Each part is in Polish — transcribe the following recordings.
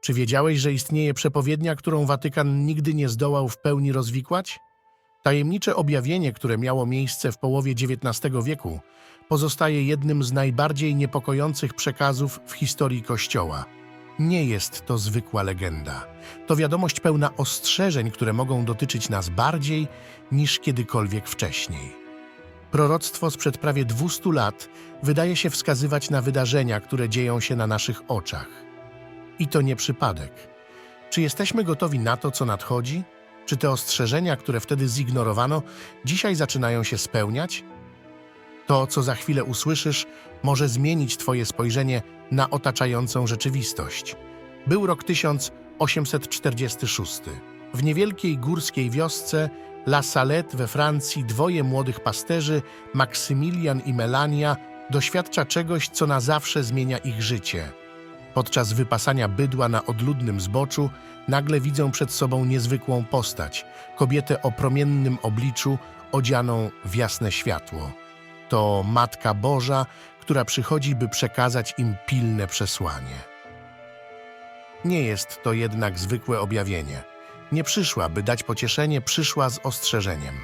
Czy wiedziałeś, że istnieje przepowiednia, którą Watykan nigdy nie zdołał w pełni rozwikłać? Tajemnicze objawienie, które miało miejsce w połowie XIX wieku, pozostaje jednym z najbardziej niepokojących przekazów w historii Kościoła. Nie jest to zwykła legenda. To wiadomość pełna ostrzeżeń, które mogą dotyczyć nas bardziej niż kiedykolwiek wcześniej. Proroctwo sprzed prawie 200 lat wydaje się wskazywać na wydarzenia, które dzieją się na naszych oczach. I to nie przypadek. Czy jesteśmy gotowi na to, co nadchodzi? Czy te ostrzeżenia, które wtedy zignorowano, dzisiaj zaczynają się spełniać? To, co za chwilę usłyszysz, może zmienić Twoje spojrzenie na otaczającą rzeczywistość. Był rok 1846. W niewielkiej górskiej wiosce La Salette we Francji dwoje młodych pasterzy, Maksymilian i Melania, doświadcza czegoś, co na zawsze zmienia ich życie. Podczas wypasania bydła na odludnym zboczu nagle widzą przed sobą niezwykłą postać, kobietę o promiennym obliczu, odzianą w jasne światło. To Matka Boża, która przychodzi, by przekazać im pilne przesłanie. Nie jest to jednak zwykłe objawienie. Nie przyszła, by dać pocieszenie, przyszła z ostrzeżeniem.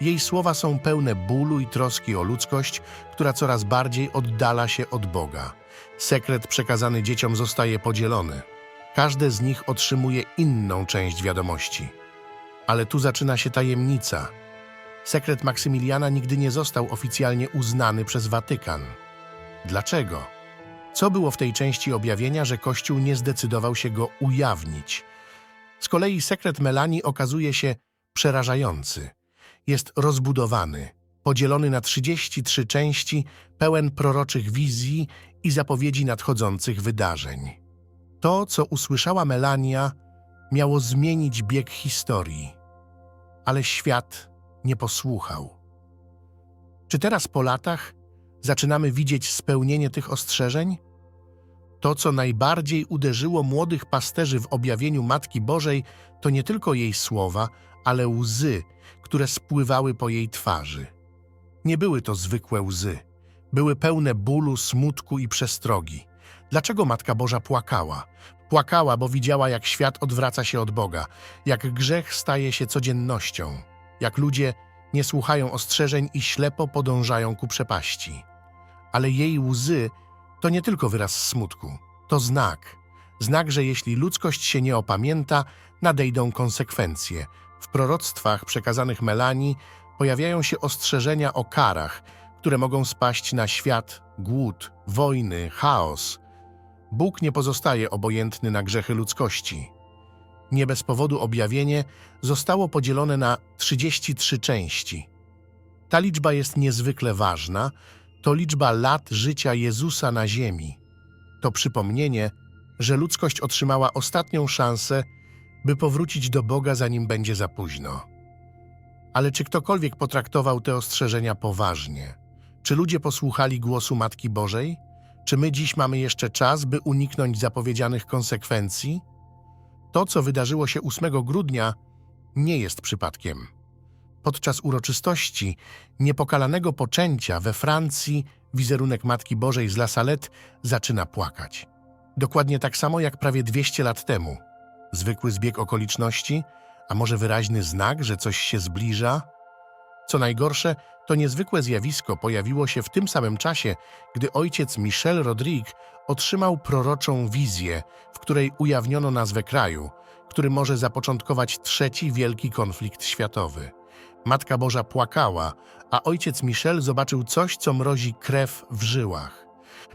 Jej słowa są pełne bólu i troski o ludzkość, która coraz bardziej oddala się od Boga. Sekret przekazany dzieciom zostaje podzielony. Każde z nich otrzymuje inną część wiadomości. Ale tu zaczyna się tajemnica. Sekret Maksymiliana nigdy nie został oficjalnie uznany przez Watykan. Dlaczego? Co było w tej części objawienia, że Kościół nie zdecydował się go ujawnić? Z kolei sekret Melanii okazuje się przerażający. Jest rozbudowany, podzielony na 33 części, pełen proroczych wizji i zapowiedzi nadchodzących wydarzeń. To, co usłyszała Melania, miało zmienić bieg historii, ale świat nie posłuchał. Czy teraz po latach zaczynamy widzieć spełnienie tych ostrzeżeń? To, co najbardziej uderzyło młodych pasterzy w objawieniu Matki Bożej, to nie tylko jej słowa, ale łzy, które spływały po jej twarzy. Nie były to zwykłe łzy. Były pełne bólu, smutku i przestrogi. Dlaczego Matka Boża płakała? Płakała, bo widziała, jak świat odwraca się od Boga, jak grzech staje się codziennością, jak ludzie nie słuchają ostrzeżeń i ślepo podążają ku przepaści. Ale jej łzy to nie tylko wyraz smutku, to znak. Znak, że jeśli ludzkość się nie opamięta, nadejdą konsekwencje. W proroctwach przekazanych Melanii pojawiają się ostrzeżenia o karach, które mogą spaść na świat, głód, wojny, chaos. Bóg nie pozostaje obojętny na grzechy ludzkości. Nie bez powodu objawienie zostało podzielone na 33 części. Ta liczba jest niezwykle ważna, to liczba lat życia Jezusa na ziemi. To przypomnienie, że ludzkość otrzymała ostatnią szansę, by powrócić do Boga, zanim będzie za późno. Ale czy ktokolwiek potraktował te ostrzeżenia poważnie? Czy ludzie posłuchali głosu Matki Bożej? Czy my dziś mamy jeszcze czas, by uniknąć zapowiedzianych konsekwencji? To, co wydarzyło się 8 grudnia, nie jest przypadkiem. Podczas uroczystości niepokalanego poczęcia we Francji wizerunek Matki Bożej z La Salette zaczyna płakać. Dokładnie tak samo jak prawie 200 lat temu. Zwykły zbieg okoliczności, a może wyraźny znak, że coś się zbliża? Co najgorsze, to niezwykłe zjawisko pojawiło się w tym samym czasie, gdy ojciec Michel Rodrigue otrzymał proroczą wizję, w której ujawniono nazwę kraju, który może zapoczątkować trzeci wielki konflikt światowy. Matka Boża płakała, a ojciec Michel zobaczył coś, co mrozi krew w żyłach.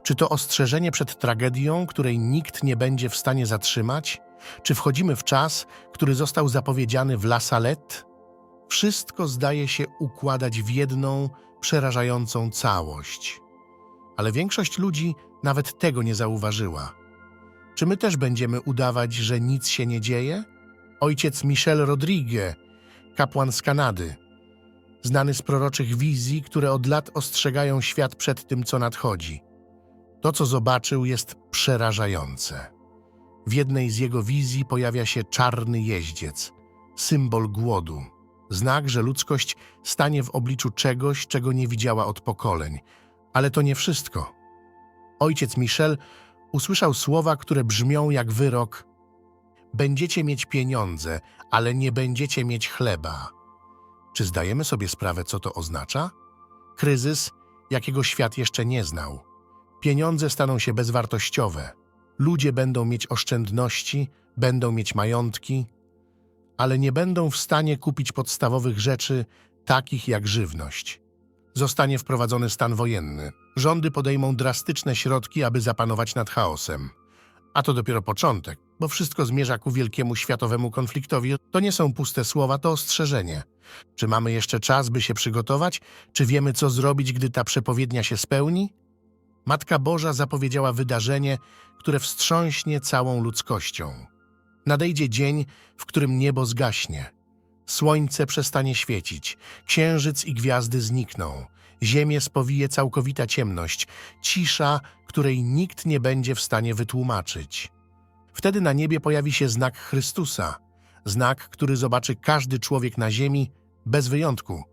Czy to ostrzeżenie przed tragedią, której nikt nie będzie w stanie zatrzymać? Czy wchodzimy w czas, który został zapowiedziany w La Salette? Wszystko zdaje się układać w jedną przerażającą całość. Ale większość ludzi nawet tego nie zauważyła. Czy my też będziemy udawać, że nic się nie dzieje? Ojciec Michel Rodrigue, kapłan z Kanady, znany z proroczych wizji, które od lat ostrzegają świat przed tym, co nadchodzi. To, co zobaczył, jest przerażające. W jednej z jego wizji pojawia się czarny jeździec, symbol głodu, znak, że ludzkość stanie w obliczu czegoś, czego nie widziała od pokoleń. Ale to nie wszystko. Ojciec Michel usłyszał słowa, które brzmią jak wyrok Będziecie mieć pieniądze, ale nie będziecie mieć chleba. Czy zdajemy sobie sprawę, co to oznacza? Kryzys, jakiego świat jeszcze nie znał. Pieniądze staną się bezwartościowe. Ludzie będą mieć oszczędności, będą mieć majątki, ale nie będą w stanie kupić podstawowych rzeczy, takich jak żywność. Zostanie wprowadzony stan wojenny. Rządy podejmą drastyczne środki, aby zapanować nad chaosem. A to dopiero początek, bo wszystko zmierza ku wielkiemu światowemu konfliktowi. To nie są puste słowa, to ostrzeżenie. Czy mamy jeszcze czas, by się przygotować? Czy wiemy, co zrobić, gdy ta przepowiednia się spełni? Matka Boża zapowiedziała wydarzenie, które wstrząśnie całą ludzkością. Nadejdzie dzień, w którym niebo zgaśnie. Słońce przestanie świecić, księżyc i gwiazdy znikną, ziemię spowije całkowita ciemność, cisza, której nikt nie będzie w stanie wytłumaczyć. Wtedy na niebie pojawi się znak Chrystusa, znak, który zobaczy każdy człowiek na ziemi bez wyjątku.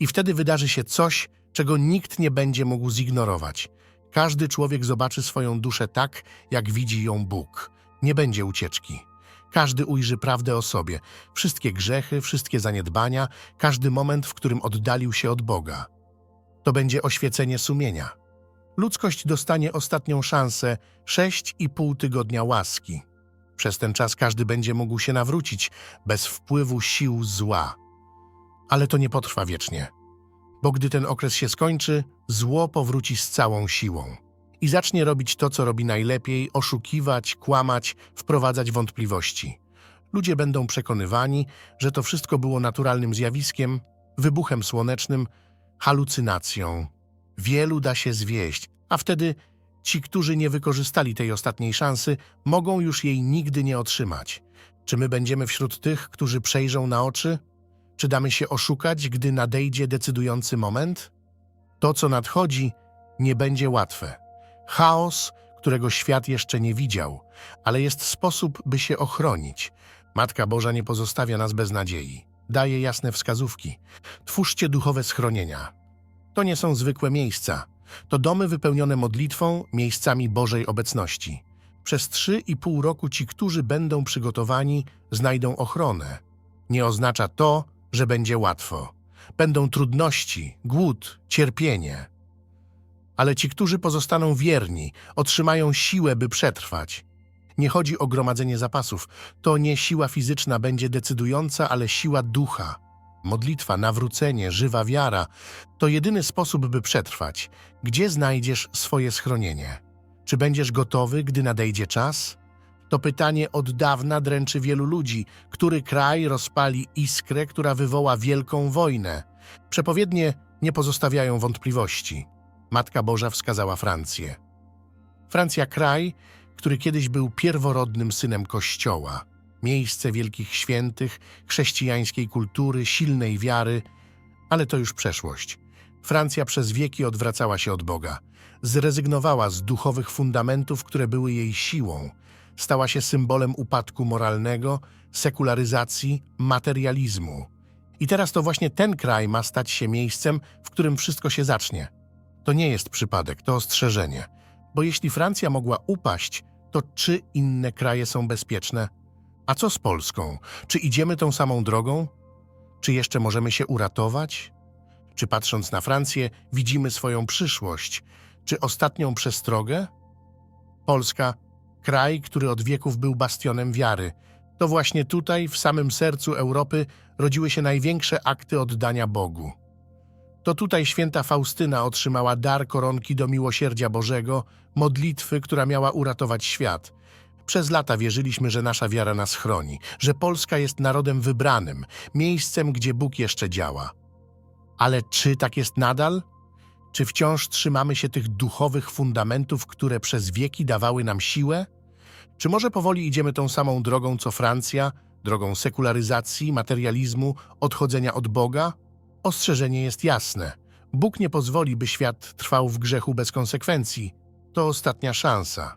I wtedy wydarzy się coś, czego nikt nie będzie mógł zignorować. Każdy człowiek zobaczy swoją duszę tak, jak widzi ją Bóg. Nie będzie ucieczki. Każdy ujrzy prawdę o sobie, wszystkie grzechy, wszystkie zaniedbania, każdy moment, w którym oddalił się od Boga. To będzie oświecenie sumienia. Ludzkość dostanie ostatnią szansę sześć i pół tygodnia łaski. Przez ten czas każdy będzie mógł się nawrócić bez wpływu sił zła. Ale to nie potrwa wiecznie, bo gdy ten okres się skończy, zło powróci z całą siłą i zacznie robić to, co robi najlepiej oszukiwać, kłamać, wprowadzać wątpliwości. Ludzie będą przekonywani, że to wszystko było naturalnym zjawiskiem, wybuchem słonecznym, halucynacją. Wielu da się zwieść, a wtedy ci, którzy nie wykorzystali tej ostatniej szansy, mogą już jej nigdy nie otrzymać. Czy my będziemy wśród tych, którzy przejrzą na oczy? Czy damy się oszukać, gdy nadejdzie decydujący moment? To, co nadchodzi, nie będzie łatwe. Chaos, którego świat jeszcze nie widział, ale jest sposób, by się ochronić. Matka Boża nie pozostawia nas bez nadziei. Daje jasne wskazówki. Twórzcie duchowe schronienia. To nie są zwykłe miejsca. To domy wypełnione modlitwą, miejscami Bożej obecności. Przez trzy i pół roku ci, którzy będą przygotowani, znajdą ochronę. Nie oznacza to, że będzie łatwo. Będą trudności, głód, cierpienie. Ale ci, którzy pozostaną wierni, otrzymają siłę, by przetrwać. Nie chodzi o gromadzenie zapasów. To nie siła fizyczna będzie decydująca, ale siła ducha. Modlitwa, nawrócenie, żywa wiara to jedyny sposób, by przetrwać. Gdzie znajdziesz swoje schronienie? Czy będziesz gotowy, gdy nadejdzie czas? To pytanie od dawna dręczy wielu ludzi. Który kraj rozpali iskrę, która wywoła wielką wojnę? Przepowiednie nie pozostawiają wątpliwości. Matka Boża wskazała Francję. Francja kraj, który kiedyś był pierworodnym synem Kościoła, miejsce wielkich świętych, chrześcijańskiej kultury, silnej wiary, ale to już przeszłość. Francja przez wieki odwracała się od Boga, zrezygnowała z duchowych fundamentów, które były jej siłą, stała się symbolem upadku moralnego, sekularyzacji, materializmu. I teraz to właśnie ten kraj ma stać się miejscem, w którym wszystko się zacznie. To nie jest przypadek, to ostrzeżenie. Bo jeśli Francja mogła upaść, to czy inne kraje są bezpieczne? A co z Polską? Czy idziemy tą samą drogą? Czy jeszcze możemy się uratować? Czy patrząc na Francję, widzimy swoją przyszłość? Czy ostatnią przestrogę? Polska, kraj, który od wieków był bastionem wiary. To właśnie tutaj, w samym sercu Europy, rodziły się największe akty oddania Bogu. To tutaj święta Faustyna otrzymała dar koronki do miłosierdzia Bożego, modlitwy, która miała uratować świat. Przez lata wierzyliśmy, że nasza wiara nas chroni, że Polska jest narodem wybranym, miejscem, gdzie Bóg jeszcze działa. Ale czy tak jest nadal? Czy wciąż trzymamy się tych duchowych fundamentów, które przez wieki dawały nam siłę? Czy może powoli idziemy tą samą drogą co Francja, drogą sekularyzacji, materializmu, odchodzenia od Boga? Ostrzeżenie jest jasne. Bóg nie pozwoli, by świat trwał w grzechu bez konsekwencji. To ostatnia szansa.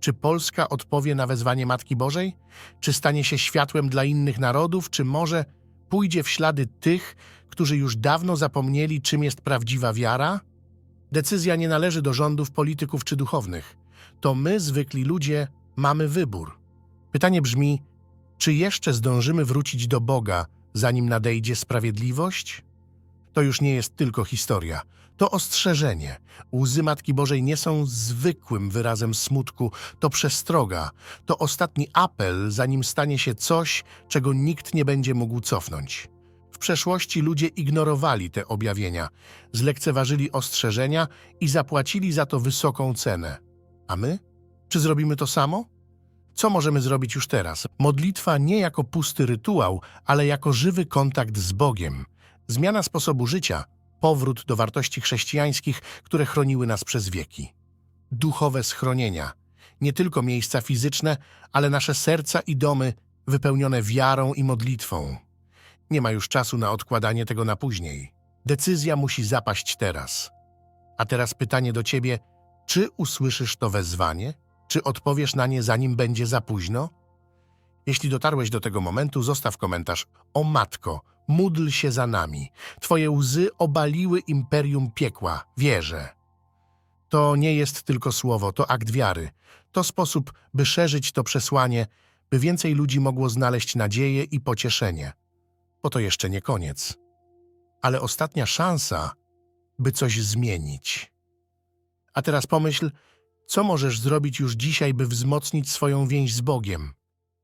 Czy Polska odpowie na wezwanie Matki Bożej? Czy stanie się światłem dla innych narodów? Czy może pójdzie w ślady tych, którzy już dawno zapomnieli, czym jest prawdziwa wiara? Decyzja nie należy do rządów, polityków czy duchownych. To my, zwykli ludzie, mamy wybór. Pytanie brzmi, Czy jeszcze zdążymy wrócić do Boga, zanim nadejdzie sprawiedliwość? To już nie jest tylko historia. To ostrzeżenie. Łzy Matki Bożej nie są zwykłym wyrazem smutku, to przestroga, to ostatni apel, zanim stanie się coś, czego nikt nie będzie mógł cofnąć. W przeszłości ludzie ignorowali te objawienia, zlekceważyli ostrzeżenia i zapłacili za to wysoką cenę. A my? Czy zrobimy to samo? Co możemy zrobić już teraz? Modlitwa nie jako pusty rytuał, ale jako żywy kontakt z Bogiem. Zmiana sposobu życia, powrót do wartości chrześcijańskich, które chroniły nas przez wieki. Duchowe schronienia. Nie tylko miejsca fizyczne, ale nasze serca i domy wypełnione wiarą i modlitwą. Nie ma już czasu na odkładanie tego na później. Decyzja musi zapaść teraz. A teraz pytanie do ciebie: czy usłyszysz to wezwanie? Czy odpowiesz na nie, zanim będzie za późno? Jeśli dotarłeś do tego momentu, zostaw komentarz. O matko, módl się za nami. Twoje łzy obaliły imperium piekła. Wierzę. To nie jest tylko słowo, to akt wiary. To sposób, by szerzyć to przesłanie, by więcej ludzi mogło znaleźć nadzieję i pocieszenie. Bo to jeszcze nie koniec. Ale ostatnia szansa, by coś zmienić. A teraz pomyśl, co możesz zrobić już dzisiaj, by wzmocnić swoją więź z Bogiem?